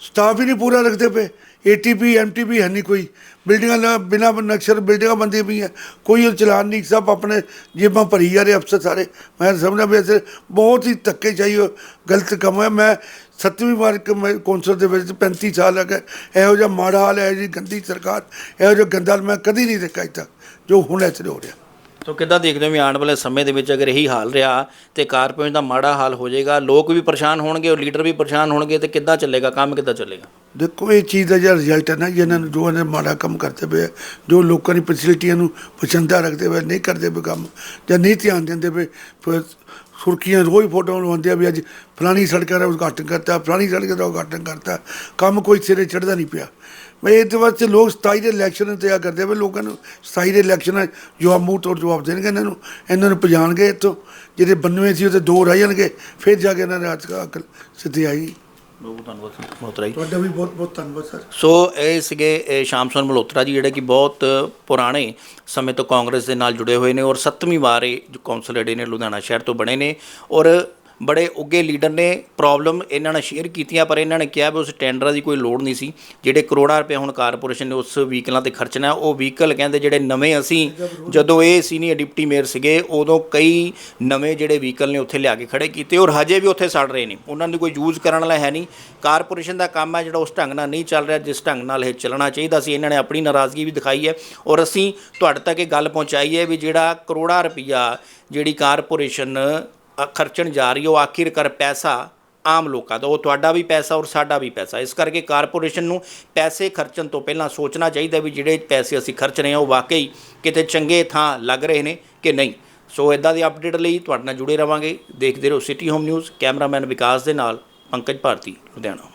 ਸਟਾਫ ਹੀ ਨਹੀਂ ਪੂਰਾ ਰੱਖਦੇ ਪਏ। ਏਟੀਪੀ ਐਮਟੀਪੀ ਹੈ ਨਹੀਂ ਕੋਈ। ਬਿਲਡਿੰਗਾਂ ਨਾਲ ਬਿਨਾਂ ਨਕਸ਼ਰ ਬਿਲਡਿੰਗਾਂ ਬੰਦੀ ਪਈਆਂ। ਕੋਈ ਉਹ ਚਲਾਨ ਨਹੀਂ, ਸਭ ਆਪਣੇ ਜੇਬਾਂ ਭਰੀ ਜਾ ਰਹੇ ਅਫਸਰ ਸਾਰੇ। ਮੈਂ ਸਮਝਦਾ ਵੀ ਇਸ ਬਹੁਤ ਹੀ ਧੱਕੇ ਚਾਹੀਏ ਗਲਤ ਕੰਮ ਹੈ ਮੈਂ ਸੱਤਵੀਂ ਵਾਰ ਮੈਂ ਕੌਂਸਲ ਦੇ ਵਿੱਚ 35 ਸਾਲ ਹੋ ਗਏ। ਇਹੋ ਜਿਹਾ ਮਾੜਾ ਹਾਲ ਹੈ ਜੀ ਗੰਦੀ ਸਰਕਾਰ, ਇਹੋ ਜਿਹਾ ਗੰਦਾ ਹਾਲ ਮੈਂ ਕਦੀ ਨਹੀਂ ਦੇਖਿਆ ਇੱਥੇ, ਜੋ ਹੁਣ ਇੱਥੇ ਹੋ ਰਿਹਾ। ਸੋ ਕਿੱਦਾਂ ਦੇਖਦੇ ਹੋ ਵੀ ਆਉਣ ਵਾਲੇ ਸਮੇਂ ਦੇ ਵਿੱਚ ਅਗਰ ਇਹੀ ਹਾਲ ਰਿਹਾ ਤੇ ਕਾਰਪੋਰੇਸ਼ਨ ਦਾ ਮਾੜਾ ਹਾਲ ਹੋ ਜਾਏਗਾ, ਲੋਕ ਵੀ ਪਰੇਸ਼ਾਨ ਹੋਣਗੇ ਔਰ ਲੀਡਰ ਵੀ ਪਰੇਸ਼ਾਨ ਹੋਣਗੇ ਤੇ ਕਿੱਦਾਂ ਚੱਲੇਗਾ, ਕੰਮ ਕਿੱਦਾਂ ਚੱਲੇਗਾ? ਦੇਖੋ ਇਹ ਚੀਜ਼ ਦਾ ਜਿਹੜਾ ਰਿਜ਼ਲਟ ਹੈ ਨਾ ਜਿਹਨਾਂ ਨੂੰ ਜੋ ਇਹਨਾਂ ਨੇ ਮਾੜਾ ਕੰਮ ਕਰਦੇ ਪਏ ਆ, ਜੋ ਲੋਕਾਂ ਦੀ ਫੈਸਿਲਿਟੀਆਂ ਨੂੰ ਪਸੰਦਾ ਰੱਖਦੇ ਪਏ ਨਹੀਂ ਕਰਦੇ ਪਏ ਕੰਮ ਜਾਂ ਨਹੀਂ ਧਿਆਨ ਦਿੰਦੇ ਪਏ ਫਿਰ ਸੁਰਖੀਆਂ ਰੋਜ਼ ਫੋਟੋਆਂ ਲਵਾਉਂਦੇ ਆ ਵੀ ਅੱਜ ਫਲਾਣੀ ਸੜਕਾਂ ਦਾ ਉਦਘਾਟਨ ਕਰਤਾ ਫਲਾਣੀ ਸੜਕ ਦਾ ਉਦਘਾਟਨ ਕਰਤਾ ਕੰਮ ਕੋਈ ਸਿਰੇ ਚੜਦਾ ਨਹੀਂ ਪਿਆ। ਮੈਂ ਇਹਦੇ ਵਾਸਤੇ ਲੋਕ 27 ਦੇ ਇਲੈਕਸ਼ਨ ਇੰਤਜ਼ਾਰ ਕਰਦੇ ਪਏ ਲੋਕਾਂ ਨੂੰ 27 ਦੇ ਇਲੈਕਸ਼ਨ ਜਵਾਬ ਮੂੰਹ ਤੋੜ ਜਵਾਬ ਦੇਣਗੇ ਇਹਨਾਂ ਨੂੰ ਇਹਨਾਂ ਨੂੰ ਪਛਾਣਗੇ ਇੱਥੋਂ ਜਿਹੜੇ 92 ਸੀ ਉਹਦੇ ਦੋ ਰਹਿ ਜਾਣਗੇ ਫਿਰ ਜਾ ਕੇ ਇਹਨਾਂ ਨੇ ਅੱਜ ਅਕਲ ਸਿੱਧੀ ਆਈ। ਬਹੁਤ ਧੰਨਵਾਦ ਬਹੁਤ ਰਾਈ ਤੁਹਾਡਾ ਵੀ ਬਹੁਤ ਬਹੁਤ ਧੰਨਵਾਦ ਸਰ। ਸੋ ਇਹ ਸੀਗੇ ਇਹ ਸ਼ਾਮ ਸੁਨ ਮਲਹੋਤਰਾ ਜੀ ਜਿਹੜੇ ਕਿ ਬਹੁਤ ਪੁਰਾਣੇ ਸਮੇਂ ਤੋਂ ਕਾਂਗਰਸ ਦੇ ਨਾਲ ਜੁੜੇ ਹੋਏ ਨੇ ਔਰ ਸੱਤਵੀਂ ਵਾਰ ਇਹ ਜੋ ਕੌਂਸਲ ਜਿਹੜੇ ਨੇ ਲੁਧਿਆਣਾ ਸ਼ਹਿਰ ਤੋਂ ਬਣੇ ਨੇ ਔਰ ਬੜੇ ਉੱਗੇ ਲੀਡਰ ਨੇ ਪ੍ਰੋਬਲਮ ਇਹਨਾਂ ਨਾਲ ਸ਼ੇਅਰ ਕੀਤੀਆਂ, ਪਰ ਇਹਨਾਂ ਨੇ ਕਿਹਾ ਵੀ ਉਸ ਟੈਂਡਰਾਂ ਦੀ ਕੋਈ ਲੋੜ ਨਹੀਂ ਸੀ। ਜਿਹੜੇ ਕਰੋੜਾਂ ਰੁਪਏ ਹੁਣ ਕਾਰਪੋਰੇਸ਼ਨ ਨੇ ਉਸ ਵਹੀਕਲਾਂ ਤੇ ਖਰਚਣਾ, ਉਹ ਵਹੀਕਲ ਕਹਿੰਦੇ ਜਿਹੜੇ ਨਵੇਂ ਅਸੀਂ, ਜਦੋਂ ਇਹ ਸੀਨੀਅਰ ਡਿਪਟੀ ਮੇਅਰ ਸੀਗੇ, ਉਦੋਂ ਕਈ ਨਵੇਂ ਜਿਹੜੇ ਵਹੀਕਲ ਨੇ ਉੱਥੇ ਲਿਆ ਕੇ ਖੜੇ ਕੀਤੇ, ਔਰ ਹਜੇ ਵੀ ਉੱਥੇ ਸੜ ਰਹੇ ਨੇ। ਉਹਨਾਂ ਦੀ ਕੋਈ ਯੂਜ਼ ਕਰਨ ਵਾਲਾ ਹੈ ਨਹੀਂ। ਕਾਰਪੋਰੇਸ਼ਨ ਦਾ ਕੰਮ ਹੈ ਜਿਹੜਾ ਉਸ ਢੰਗ ਨਾਲ ਨਹੀਂ ਚੱਲ ਰਿਹਾ, ਜਿਸ ਢੰਗ ਨਾਲ ਇਹ ਚੱਲਣਾ ਚਾਹੀਦਾ ਸੀ। ਇਹਨਾਂ ਨੇ ਆਪਣੀ ਨਾਰਾਜ਼ਗੀ ਵੀ ਦਿਖਾਈ ਹੈ, ਔਰ ਅਸੀਂ ਤੁਹਾਡੇ ਤੱਕ ਇਹ ਗੱਲ ਪਹੁੰਚਾਈ ਹੈ ਵੀ ਜਿਹੜਾ ਕਰੋੜਾਂ ਰੁਪਈਆ ਜਿਹੜੀ ਕਾਰਪੋਰੇਸ਼ਨ ਖਰਚਣ ਜਾ ਰਹੀ ਹੈ, ਉਹ ਆਖਿਰਕਾਰ ਪੈਸਾ ਆਮ ਲੋਕਾਂ ਦਾ, ਉਹ ਤੁਹਾਡਾ ਵੀ ਪੈਸਾ ਔਰ ਸਾਡਾ ਵੀ ਪੈਸਾ। ਇਸ ਕਰਕੇ ਕਾਰਪੋਰੇਸ਼ਨ ਨੂੰ ਪੈਸੇ ਖਰਚਣ ਤੋਂ ਪਹਿਲਾਂ ਸੋਚਣਾ ਚਾਹੀਦਾ ਵੀ ਜਿਹੜੇ ਪੈਸੇ ਅਸੀਂ ਖਰਚ ਰਹੇ ਹਾਂ, ਉਹ ਵਾਕਈ ਕਿਤੇ ਚੰਗੇ ਥਾਂ ਲੱਗ ਰਹੇ ਨੇ ਕਿ ਨਹੀਂ। ਸੋ ਇਦਾਂ ਦੀ ਅਪਡੇਟ ਲਈ ਤੁਹਾਡੇ ਨਾਲ ਜੁੜੇ ਰਵਾਂਗੇ। ਦੇਖਦੇ ਰਹੋ city home news, cameraman Vikas ਦੇ ਨਾਲ ਪੰਕਜ ਭਾਰਤੀ, ਲੁਧਿਆਣਾ।